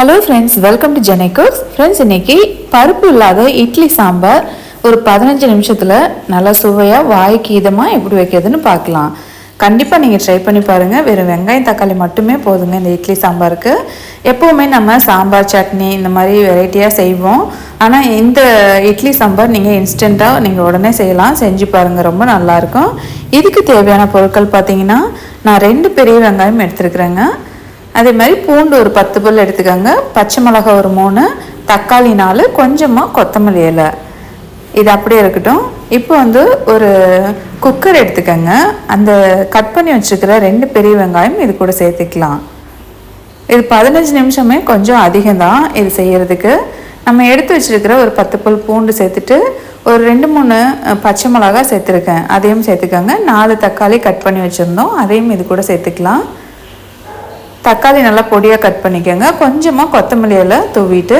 Hello friends welcome to ஜெனை friends இன்னைக்கு பருப்பு இல்லாத இட்லி சாம்பார் ஒரு பதினஞ்சு நிமிஷத்தில் நல்லா சுவையாக வாய்க்கு இதமாக எப்படி வைக்கிறதுன்னு பார்க்கலாம். கண்டிப்பாக நீங்கள் ட்ரை பண்ணி பாருங்கள் வெறும் வெங்காயம் தக்காளி மட்டுமே போதுங்க இந்த இட்லி சாம்பாருக்கு. எப்போவுமே நம்ம சாம்பார் சட்னி இந்த மாதிரி வெரைட்டியாக செய்வோம். ஆனால் இந்த இட்லி சாம்பார் நீங்கள் இன்ஸ்டண்ட்டாக நீங்கள் உடனே செய்யலாம். செஞ்சு பாருங்கள் ரொம்ப நல்லாயிருக்கும் இதுக்கு தேவையான பொருட்கள் பார்த்தீங்கன்னா நான் ரெண்டு பெரிய வெங்காயம் எடுத்துருக்குறேங்க. அதே மாதிரி பூண்டு ஒரு பத்து புல் எடுத்துக்கோங்க. பச்சை மிளகாய் ஒரு மூணு தக்காளி நாலு கொஞ்சமாக கொத்தமல்லி இலை. இது அப்படியே இருக்கட்டும். இப்போ வந்து ஒரு குக்கர் எடுத்துக்கோங்க. அந்த கட் பண்ணி வச்சுருக்கிற ரெண்டு பெரிய வெங்காயம் இது கூட சேர்த்துக்கலாம். இது பதினஞ்சு நிமிஷமே கொஞ்சம் அதிகம்தான் இது செய்யறதுக்கு. நம்ம எடுத்து வச்சிருக்கிற ஒரு பத்து பல் பூண்டு சேர்த்துட்டு ஒரு ரெண்டு மூணு பச்சை மிளகா சேர்த்துருக்கேன். அதையும் சேர்த்துக்கோங்க. நாலு தக்காளி கட் பண்ணி வச்சுருந்தோம். அதையும் இது கூட சேர்த்துக்கலாம். தக்காளி நல்லா பொடியாக கட் பண்ணிக்கோங்க. கொஞ்சமாக கொத்தமல்லி தூவிட்டு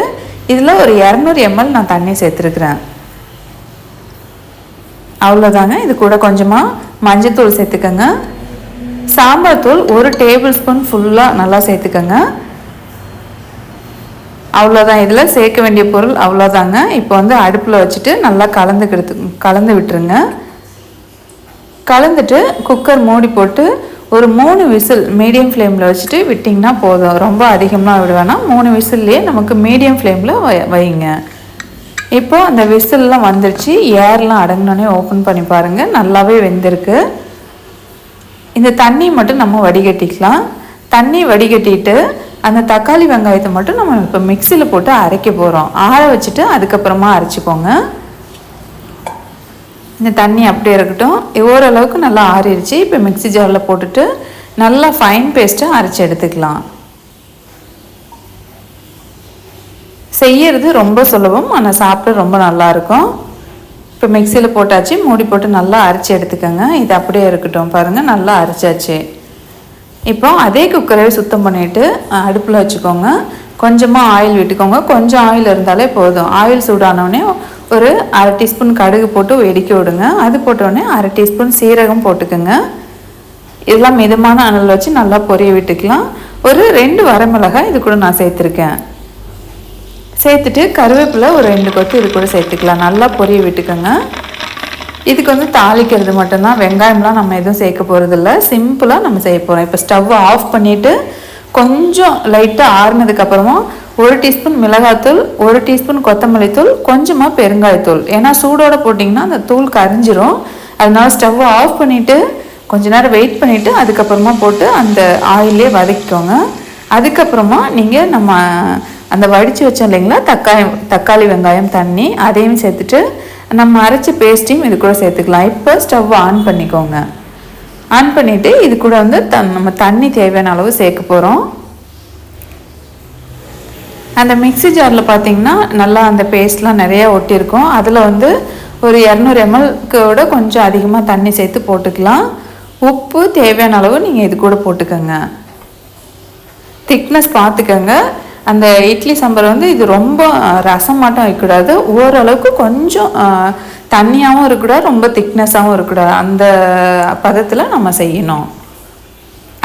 இதில் ஒரு இரநூறு எம்எல் நான் தண்ணி சேர்த்துருக்குறேன். அவ்வளோதாங்க இது கூட கொஞ்சமாக மஞ்சத்தூள் சேர்த்துக்கோங்க. சாம்பார் தூள் ஒரு டேபிள் ஸ்பூன் ஃபுல்லாக நல்லா சேர்த்துக்கோங்க. அவ்வளோதான் இதில் சேர்க்க வேண்டிய பொருள் அவ்வளோதாங்க இப்போ வந்து அடுப்பில் வச்சுட்டு நல்லா கலந்துக்கிறது கலந்து விட்டுருங்க. கலந்துட்டு குக்கர் மூடி போட்டு ஒரு மூணு விசில் மீடியம் ஃப்ளேமில் வச்சுட்டு விட்டிங்கன்னா போதும். ரொம்ப அதிகமாக விட வேணாம். மூணு விசில்லையே நமக்கு மீடியம் ஃப்ளேமில் வைங்க. இப்போது அந்த விசில்லாம் வந்துருச்சு. ஏர்லாம் அடங்கினோடனே ஓப்பன் பண்ணி பாருங்கள் நல்லாவே வெந்திருக்கு. இந்த தண்ணி மட்டும் நம்ம வடிகட்டிக்கலாம். தண்ணி வடிகட்டிட்டு அந்த தக்காளி வெங்காயத்தை மட்டும் நம்ம இப்போ மிக்சியில் போட்டு அரைக்க போகிறோம் ஆற வச்சுட்டு அதுக்கப்புறமா அரைச்சிக்கோங்க. இந்த தண்ணி அப்படியே இருக்கட்டும். ஓரளவுக்கு நல்லா ஆறிடுச்சு. இப்போ மிக்ஸி ஜாரில் போட்டுட்டு நல்லா ஃபைன் பேஸ்ட்டாக அரைச்சி எடுத்துக்கலாம். செய்யறது ரொம்ப சுலபம். ஆனால் சாப்பிட ரொம்ப நல்லா இருக்கும். இப்போ மிக்சியில் போட்டாச்சு. மூடி போட்டு நல்லா அரைச்சி எடுத்துக்கோங்க. இது அப்படியே இருக்கட்டும். பாருங்கள் நல்லா அரைச்சாச்சு. இப்போ அதே குக்கரை சுத்தம் பண்ணிவிட்டு அடுப்பில் வச்சுக்கோங்க. கொஞ்சமாக ஆயில் விட்டுக்கோங்க. கொஞ்சம் ஆயில் இருந்தாலே போதும். ஆயில் சூடானோடனே ஒரு அரை டீஸ்பூன் கடுகு போட்டு வெடிக்க விடுங்க. அது போட்டோடனே அரை டீஸ்பூன் சீரகம் போட்டுக்கோங்க. இதெல்லாம் மிதமான அனல் வச்சு நல்லா பொரிய விட்டுக்கலாம். ஒரு ரெண்டு வரமிளகாய் இது கூட நான் சேர்த்துருக்கேன். சேர்த்துட்டு கருவேப்பிலை ஒரு ரெண்டு கொத்து இது கூட சேர்த்துக்கலாம். நல்லா பொரிய விட்டுக்கோங்க. இதுக்கு வந்து தாளிக்கிறது மட்டும்தான். வெங்காயம்லாம் நம்ம எதுவும் சேர்க்க போகிறதில்ல சிம்பிளாக நம்ம செய்ய போகிறோம் இப்போ ஸ்டவ் ஆஃப் பண்ணிவிட்டு கொஞ்சம் லைட்டாக ஆறுனதுக்கப்புறமா ஒரு டீஸ்பூன் மிளகாத்தூள் ஒரு டீஸ்பூன் கொத்தமல்லி தூள் கொஞ்சமாக பெருங்காயத்தூள் ஏன்னா சூடோடு போட்டிங்கன்னா அந்த தூள் கரிஞ்சிரும். அதனால ஸ்டவ் ஆஃப் பண்ணிவிட்டு கொஞ்ச நேரம் வெயிட் பண்ணிவிட்டு அதுக்கப்புறமா போட்டு அந்த ஆயிலே வதக்கிக்கோங்க. அதுக்கப்புறமா நீங்கள் நம்ம அந்த வடித்து வச்சோம் இல்லைங்களா தக்காளி தக்காளி வெங்காயம் தண்ணி அதையும் சேர்த்துட்டு நம்ம அரைச்ச பேஸ்ட்டையும் இது கூட சேர்த்துக்கலாம். இப்போ ஸ்டவ் ஆன் பண்ணிக்கோங்க. ஆன் பண்ணிவிட்டு இது கூட வந்து த நம்ம தண்ணி தேவையான அளவு சேர்க்க போகிறோம் அந்த மிக்ஸி ஜாரில் பார்த்தீங்கன்னா நல்லா அந்த பேஸ்ட்லாம் நிறையா ஒட்டியிருக்கும். அதில் வந்து ஒரு இரநூறு எம்எல்கோட கொஞ்சம் அதிகமாக தண்ணி சேர்த்து போட்டுக்கலாம். உப்பு தேவையான அளவு நீங்கள் இது கூட போட்டுக்கோங்க. திக்னஸ் பார்த்துக்கோங்க அந்த இட்லி சாம்பார் வந்து இது ரொம்ப ரசம் மட்டும் வைக்கக்கூடாது. ஓரளவுக்கு கொஞ்சம் தண்ணியாகவும் இருக்கக்கூடாது ரொம்ப திக்னஸாகவும் இருக்கக்கூடாது. அந்த பதத்தில் நம்ம செய்யணும்.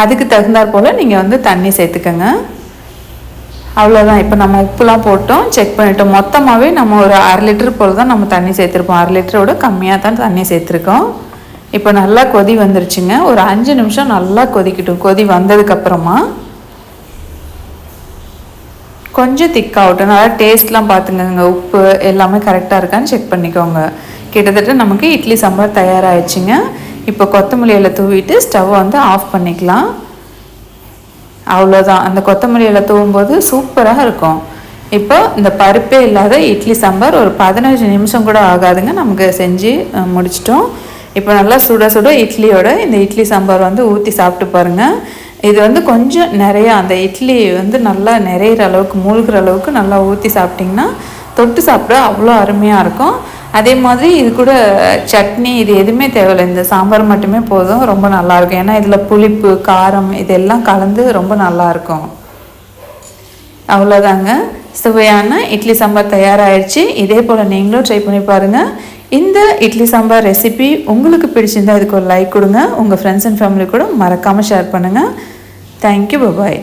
அதுக்கு தகுந்தாற் போல் நீங்கள் வந்து தண்ணி சேர்த்துக்கோங்க. அவ்வளோதான் இப்போ நம்ம உப்புலாம் போட்டோம் செக் பண்ணிட்டோம். மொத்தமாகவே நம்ம ஒரு அரை லிட்டர் போல் தான் நம்ம தண்ணி சேர்த்துருப்போம். அரை லிட்டரோட கம்மியாக தான் தண்ணி சேர்த்துருக்கோம். இப்போ நல்லா கொதி வந்துருச்சுங்க. ஒரு அஞ்சு நிமிஷம் நல்லா கொதிக்கட்டும். கொதி வந்ததுக்கப்புறமா கொஞ்சம் திக்காகட்டும் நல்லா டேஸ்ட்லாம் பார்த்துக்கங்க. உப்பு எல்லாமே கரெக்டாக இருக்கான்னு செக் பண்ணிக்கோங்க. கிட்டத்தட்ட நமக்கு இட்லி சாம்பார் தயாராகிடுச்சுங்க இப்போ கொத்தமல்லி இலை தூவிட்டு ஸ்டவ் வந்து ஆஃப் பண்ணிக்கலாம். அவ்வளோதான் அந்த கொத்தமல்லி இலை தூவும்போது சூப்பராக இருக்கும். இப்போ இந்த பருப்பே இல்லாத இட்லி சாம்பார் ஒரு பதினஞ்சு நிமிஷம் கூட ஆகாதுங்க. நமக்கு செஞ்சு முடிச்சிட்டோம். இப்போ நல்லா சுட சுட இட்லியோட இந்த இட்லி சாம்பார் வந்து ஊற்றி சாப்பிட்டு பாருங்கள் இது வந்து கொஞ்சம் நிறையா அந்த இட்லி வந்து நல்லா நிறையிற அளவுக்கு மூழ்கிற அளவுக்கு நல்லா ஊற்றி சாப்பிட்டிங்கன்னா தொட்டு சாப்பிட அவ்வளோ அருமையாக இருக்கும். அதே மாதிரி இது கூட சட்னி இது எதுவுமே தேவையில்லை. இந்த சாம்பார் மட்டுமே போதும். ரொம்ப நல்லாயிருக்கும். ஏன்னா இதில் புளிப்பு காரம் இதெல்லாம் கலந்து ரொம்ப நல்லாயிருக்கும். அவ்வளோதாங்க. சுவையான இட்லி சாம்பார் தயாராகிடுச்சு இதே போல் நீங்களும் ட்ரை பண்ணி பாருங்கள் இந்த இட்லி சாம்பார் ரெசிபி உங்களுக்கு பிடிச்சிருந்தா இதுக்கு ஒரு லைக் கொடுங்க. உங்கள் ஃப்ரெண்ட்ஸ் அண்ட் ஃபேமிலி கூட மறக்காமல் ஷேர் பண்ணுங்கள் தேங்க்யூ பபாய்